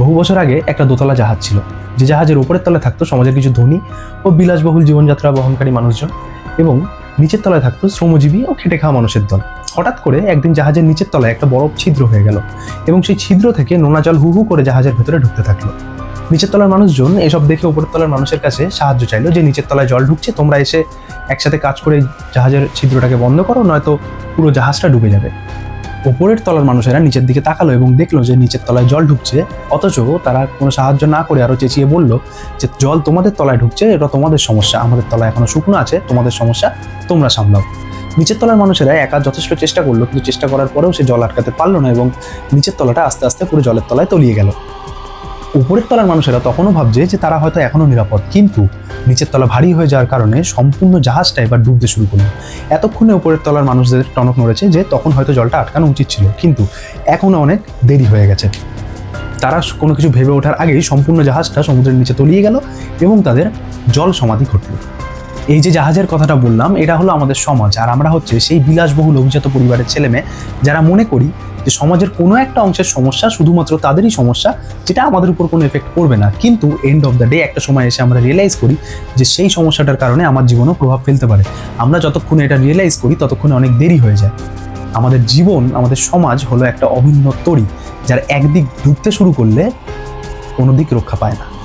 বহু বছর আগে একটা দোতলা জাহাজ ছিল, যে জাহাজের উপরের তলায় থাকতো সমাজের কিছু ধনী ও বিলাসবহুল জীবনযাত্রা বহনকারী মানুষজন এবং নিচের তলায় থাকতো শ্রমজীবী ও খেটে খাওয়া মানুষের দল। হঠাৎ করে একদিন জাহাজের নিচের তলায় একটা বড় ছিদ্র হয়ে গেল এবং সেই ছিদ্র থেকে নোনা জল হু হু করে জাহাজের ভেতরে ঢুকতে থাকল। নিচের তলার মানুষজন এসব দেখে উপরের তলার মানুষের কাছে সাহায্য চাইলো যে, নিচের তলায় জল ঢুকছে, তোমরা এসে একসাথে কাজ করে জাহাজের ছিদ্রটাকে বন্ধ করো, নয়তো পুরো জাহাজটা ডুবে যাবে। ওপরের তলার মানুষেরা নিচের দিকে তাকালো এবং দেখল যে নিচের তলায় জল ঢুকছে। অথচ তারা কোনো সাহায্য না করে আরও চেঁচিয়ে বলল যে, জল তোমাদের তলায় ঢুকছে, এটা তোমাদের সমস্যা। আমাদের তলায় এখনও শুকনো আছে, তোমাদের সমস্যা তোমরা সামলাও। নিচের তলার মানুষেরা একা যথেষ্ট চেষ্টা করল, কিন্তু চেষ্টা করার পরেও সে জল আটকাতে পারল না এবং নিচের তলাটা আস্তে আস্তে পুরো জলের তলায় তলিয়ে গেল। উপরের তলার মানুষেরা তখনও ভাবছে যে, তারা হয়তো এখনও নিরাপদ। কিন্তু নিচের তলা ভারী হয়ে যাওয়ার কারণে সম্পূর্ণ জাহাজটা এবার ডুবতে শুরু করল। এতক্ষণে উপরের তলার মানুষদের টনক নড়েছে যে তখন হয়তো জলটা আটকানো উচিত ছিল, কিন্তু এখনও অনেক দেরি হয়ে গেছে। তারা কোনো কিছু ভেবে ওঠার আগেই সম্পূর্ণ জাহাজটা সমুদ্রের নিচে তলিয়ে গেল এবং তাদের জল সমাধি ঘটল। এই যে জাহাজের কথাটা বললাম, এটা হলো আমাদের সমাজ, আর আমরা হচ্ছে সেই বিলাসবহুল অভিজাত পরিবারের ছেলেমেয়ে যারা মনে করি যে সমাজের কোনো একটা অংশের সমস্যা শুধুমাত্র তাদেরই সমস্যা, যেটা আমাদের উপর কোনো এফেক্ট করবে না। কিন্তু এন্ড অফ দ্য ডে একটা সময় এসে আমরা রিয়েলাইজ করি যে সেই সমস্যাটার কারণে আমার জীবনেও প্রভাব ফেলতে পারে। আমরা যতক্ষণে এটা রিয়েলাইজ করি, ততক্ষণে অনেক দেরি হয়ে যায়। আমাদের জীবন, আমাদের সমাজ হলো একটা অভিন্ন তরি যার একদিক ডুবতে শুরু করলে কোনো দিক রক্ষা পায় না।